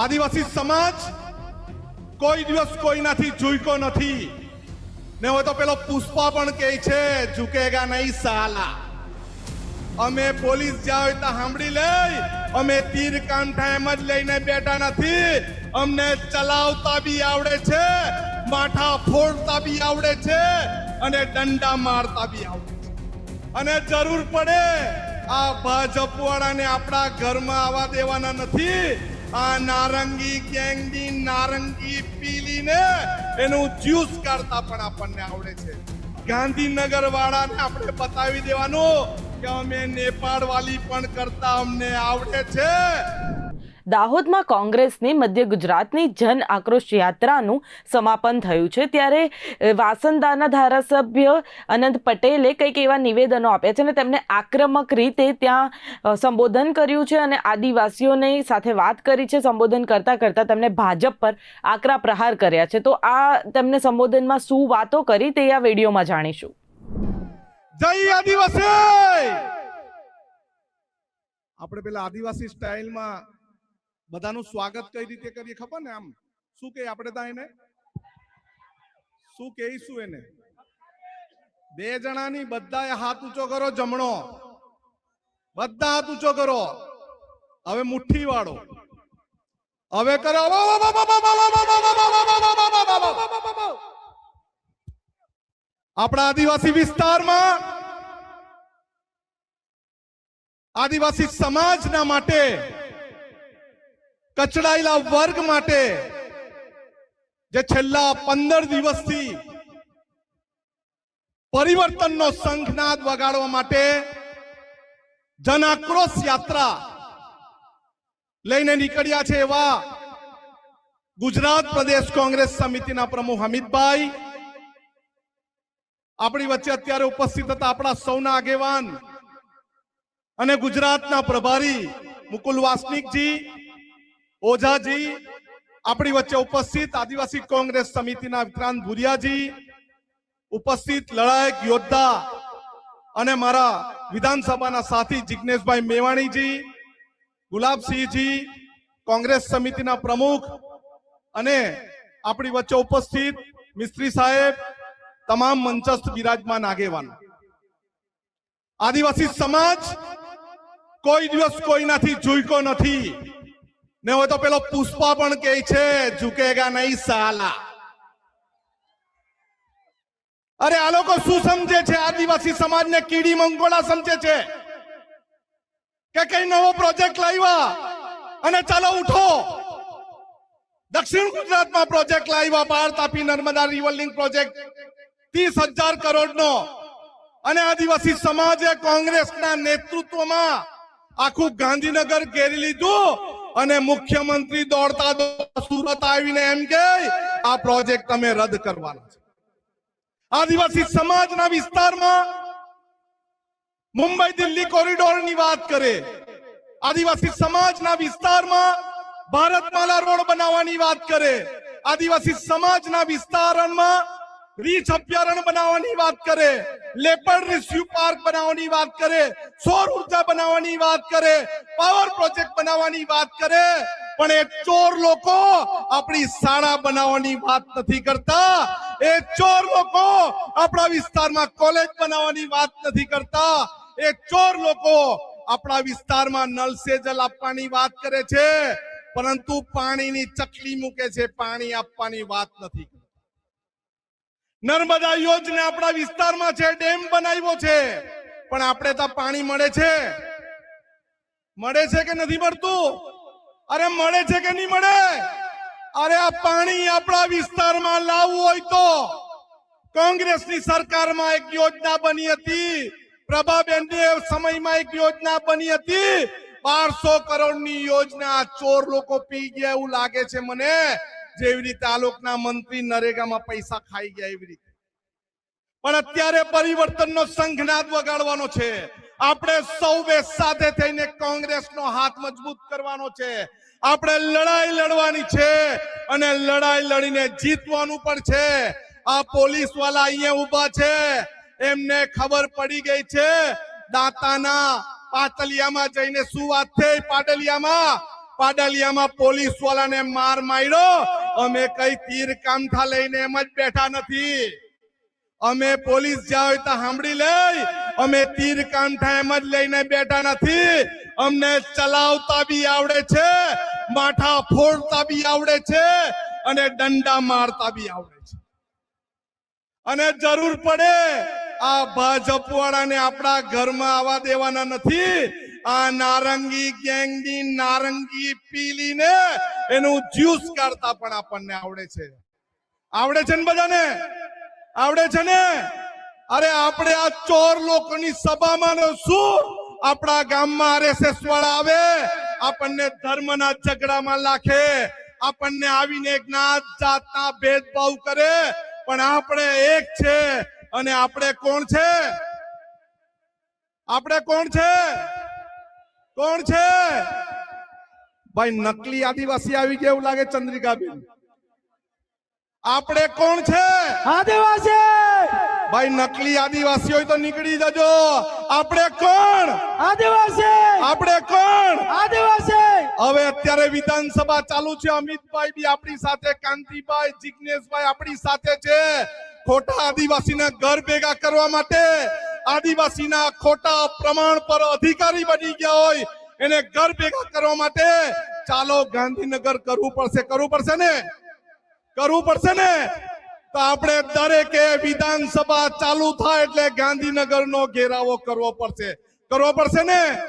આદિવાસી સમાજ કોઈ દિવસ કોઈનાથી ઝૂક્યો નથી. ને હવે તો પેલો પુષ્પા પણ કહે છે, ઝુકેગા નહીં સાલા. અમે પોલીસ જાવ તો સાંભળી લઈ, અમે તીર કાંઠા એમ જ લઈને બેઠા નથી. અમને ચલાવતા બી આવડે છે, માથા ફોડતા બી આવડે છે, અને દંડા મારતા બી આવડે છે. અને જરૂર પડે આ ભાજપ વાળાને આપણા ઘરમાં આવવા દેવાના નથી. આ નારંગી ગેંગની નારંગી પીલીને એનું જ્યુસ કાઢતા પણ આપણને આવડે છે. ગાંધીનગર વાળાને આપણે બતાવી દેવાનું કે અમે નેપાળ વાલી પણ કરતા અમને આવડે છે. દાહોદમાં કોંગ્રેસની મધ્ય ગુજરાતની જન આક્રોશ યાત્રાનું સમાપન થયું છે. ત્યારે વાસંદાના ધારાસભ્ય અનંત પટેલે કંઈક એવા નિવેદનો આપ્યા છે અને તેમણે આક્રમક રીતે ત્યાં સંબોધન કર્યું છે અને આદિવાસીઓની સાથે વાત કરી છે. સંબોધન કરતાં કરતાં તેમણે ભાજપ પર આકરા પ્રહાર કર્યા છે. તો આ તેમને સંબોધનમાં શું વાતો કરી તે આ વિડીયોમાં જાણીશું. જય આદિવાસી! આપણે પેલા આદિવાસી સ્ટાઇલમાં બધાનું સ્વાગત કઈ રીતે કરીએ ખબર ને આમ શું કે આપણે ત્યાં એને શું કહીશું એને બે જણાની બધાએ હાથ ઊંચો કરો જમણો બધા હાથ ઊંચો કરો હવે મુઠ્ઠી વાળો હવે કરો આપણા આદિવાસી વિસ્તારમાં આદિવાસી સમાજના માટે કચડાયેલા વર્ગ માટે જે છેલ્લા પંદર દિવસથી પરિવર્તનનો શંખનાદ વગાડવા માટે જન આક્રોશ યાત્રા લઈને નીકળ્યા છે એવા ગુજરાત પ્રદેશ કોંગ્રેસ સમિતિના પ્રમુખ અમિતભાઈ. આપણી વચ્ચે અત્યારે ઉપસ્થિત હતા આપણા સૌના આગેવાન અને ગુજરાતના પ્રભારી મુકુલ વાસનિકજી. ઓઝાજી, આપણી વચ્ચે ઉપસ્થિત આદિવાસી કોંગ્રેસ સમિતિના વિક્રાંત ભુરિયાજી, ઉપસ્થિત લડાયક યોદ્ધા અને મારા વિધાનસભાના સાથી જિજ્ઞેશભાઈ મેવાણીજી, ગુલાબસિંહજી, કોંગ્રેસ સમિતિના પ્રમુખ અને આપણી વચ્ચે ઉપસ્થિત મિસ્ત્રી સાહેબ, તમામ મંચસ્થ બિરાજમાન આગેવાન. આદિવાસી સમાજ કોઈ દિવસ કોઈનાથી જોઈકો નથી. ને હોય તો પેલો પુષ્પા પણ કે છે, ઝુકેગા નહીં સાલા. અરે આ લોકો શું સમજે છે? આદિવાસી સમાજને કીડી મંગોળા સમજે છે? કે કઈ નવો પ્રોજેક્ટ લાવ્યા? અને ચાલો ઉઠો. દક્ષિણ ગુજરાતમાં પ્રોજેક્ટ લાવ્યા, બાર તાપી નર્મદા રિવર પ્રોજેક્ટ ત્રીસ હજાર કરોડ નો અને આદિવાસી સમાજે કોંગ્રેસના નેતૃત્વમાં આખું ગાંધીનગર ઘેરી લીધું. અને મુખ્યમંત્રી દોડતા સુરત આવીને એમ કે આ પ્રોજેક્ટ તમે રદ કરવાના છે. આદિવાસી સમાજના વિસ્તારમાં મુંબઈ દિલ્હી કોરિડોરની વાત કરે, આદિવાસી સમાજના વિસ્તારમાં ભારતમાલા રોડ બનાવવાની વાત કરે, આદિવાસી સમાજના વિસ્તારમાં રીછ અભ્યારણ બનાવવાની વાત કરે લેપર્ડ રિસ્યુ પાર્ક બનાવવાની વાત કરે સૌર ઊર્જા બનાવવાની વાત કરે પાવર પ્રોજેક્ટ બનાવવાની વાત કરે પણ એ ચોર લોકો આપણી શાળા બનાવવાની વાત નથી કરતા એ ચોર લોકો આપણા વિસ્તારમાં કોલેજ બનાવવાની વાત નથી કરતા એ ચોર લોકો આપણા વિસ્તારમાં નલ સે જલ આપવાની વાત કરે છે પરંતુ પાણીની ચકલી મૂકે છે પાણી આપવાની વાત નથી. નર્મદા યોજના આપણા વિસ્તારમાં છે, ડેમ બનાવ્યો છે. પણ આપણે ત્યાં પાણી મળે છે. મળે છે કે નથી મળતું? અરે મળે છે કે નહીં મળે? અરે આ પાણી આપણા વિસ્તારમાં લાવવું હોય તો કોંગ્રેસની સરકારમાં એક યોજના બની હતી. પ્રભાબેન સમયમાં એક યોજના બની હતી. બારસો કરોડની યોજના ચોર લોકો પી ગયા એવું લાગે છે મને. જેવી રીતે આ લોકના મંત્રી નરેગામાં પૈસા ખાઈ ગયા એવી રીતે. પણ અત્યારે પરિવર્તનનો સંઘનાદ વગાડવાનો છે. આપણે સૌએ સાથે થઈને કોંગ્રેસનો હાથ મજબૂત કરવાનો છે. આપણે લડાઈ લડવાની છે અને લડાઈ લડીને જીતવાનું પણ છે. આ પોલીસવાળા અહીંયા ઊભા છે. એમને ખબર પડી ગઈ છે. દાતાના પાટલિયામાં જઈને શું વાત થઈ? પાટલિયામાં? પાડલિયામાં પોલીસ વાળાને માર માર્યો. અમે કઈ તીર કામઠા લઈને એમ જ બેઠા નથી. અમે પોલીસ હોય તો સાંભળી લઈ, અમે તીર કામઠા એમ જ લઈને બેઠા નથી. અમને ચલાવતા બી આવડે છે, માથા ફોડતા બી આવડે છે, અને દંડા મારતા બી આવડે છે. અને જરૂર પડે, આ ભાજપ વાળાને આપણા ઘરમાં આવવા દેવાના નથી આ નારંગી ગેંગની નારંગી પીલીને એનું જ્યુસ કાઢતા પણ આપણને આવડે છે. આવડે છે ને બધાને? આવડે છે ને? અરે આપણે આ ચોર લોકોની સભામાં શું? આપણા ગામમાં આરએસએસ વાળા આવે, આપણને ધર્મના ઝઘડામાં લાખે આપણને આવીને જ્ઞાત જાતના ભેદભાવ કરે, પણ આપણે એક છે, અને આપણે કોણ છે? આપણે કોણ છે? કોણ છે? ભાઈ નકલી આદિવાસી આવી ગયા એવું લાગે ચંદ્રિકાબેન. આપણે કોણ છે? આદિવાસી! ભાઈ નકલી આદિવાસી હોય તો નીકળી જજો. આપણે કોણ? આદિવાસી! આપણે કોણ? આદિવાસી! હવે અત્યારે વિધાનસભા ચાલુ છે. અમિતભાઈ બી આપણી સાથે કાંતિભાઈ જિજ્ઞેશભાઈ આપણી સાથે છે. ખોટા આદિવાસીને ઘર ભેગા કરવા માટે આદિવાસીના ખોટા પ્રમાણ પર અધિકારી બની ગયા હોય, એને ઘર ભેગા કરવા માટે ચાલો ગાંધીનગર કરવું પડશે. કરવું પડશે ને? કરવું પડશે ને? તો આપણે દરેકે વિધાનસભા ચાલુ થાય એટલે ગાંધીનગરનો ઘેરાવો કરવો પડશે. કરવો પડશે ને?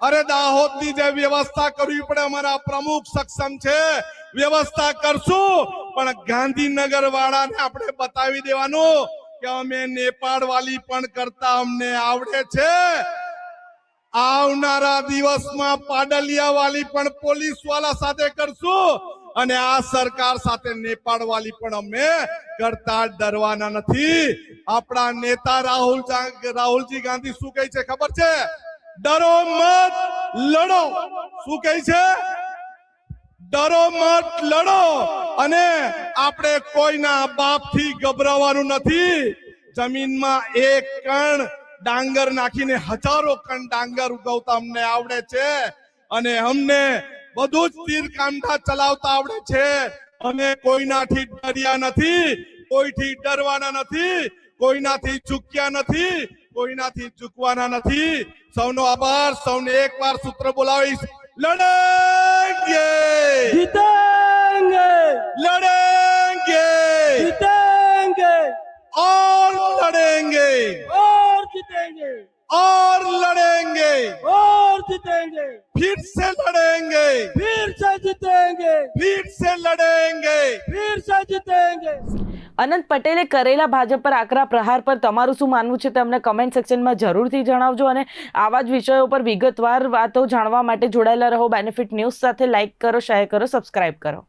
અરે દાહોદની જે વ્યવસ્થા કરવી પડે, અમારા પ્રમુખ સક્ષમ છે, વ્યવસ્થા કરશું, પણ ગાંધીનગર વાળાને આપણે બતાવી દેવાનું. કે અમે નેપાળ વાલી પણ કરતા અમને આવડે છે. આવનારા દિવસમાં પાડલિયા વાલી પણ પોલીસવાળા સાથે કરશું અને આ સરકાર સાથે નેપાળ વાલી પણ અમે કરતા ડરવાના નથી. આપણા નેતા રાહુલ રાહુલજી ગાંધી શું કહે છે ખબર છે? ડરો મત, લડો. શું કહે છે? ડરો મત લડો. અને આપણે કોઈના બાપથી ગભરાવાનું નથી. જમીનમાં એક કણ ડાંગર નાખીને હજારો કણ ડાંગર ઉગવતા અમને આવડે છે. અને અમને બધું જ તીર કાંઠા ચલાવતા આવડે છે. અમે કોઈનાથી ડર્યા નથી, કોઈથી ડરવાના નથી, કોઈનાથી ચૂક્યા નથી, કોઈનાથી ચૂકવાના નથી. સૌનો આભાર, સૌને એકવાર સૂત્ર બોલાવીશ. लड़ेंगे जीतेंगे. लड़ेंगे जीतेंगे. और लड़ेंगे और जीतेंगे. और लड़ेंगे और जीतेंगे फिर से लड़ेंगे फिर से जीतेंगे फिर से लड़ेंगे फिर से जीतेंगे અનંત પટેલે કરેલા ભાજપ પર આકરા પ્રહાર પર તમારું શું માનવું છે તમને કમેન્ટ સેક્શનમાં જરૂરથી જણાવજો અને આવા જ વિષયો પર વિગતવાર વાતો જાણવા માટે જોડાયેલા રહો બેનિફિટ ન્યૂઝ સાથે લાઇક કરો શેર કરો સબસ્ક્રાઇબ કરો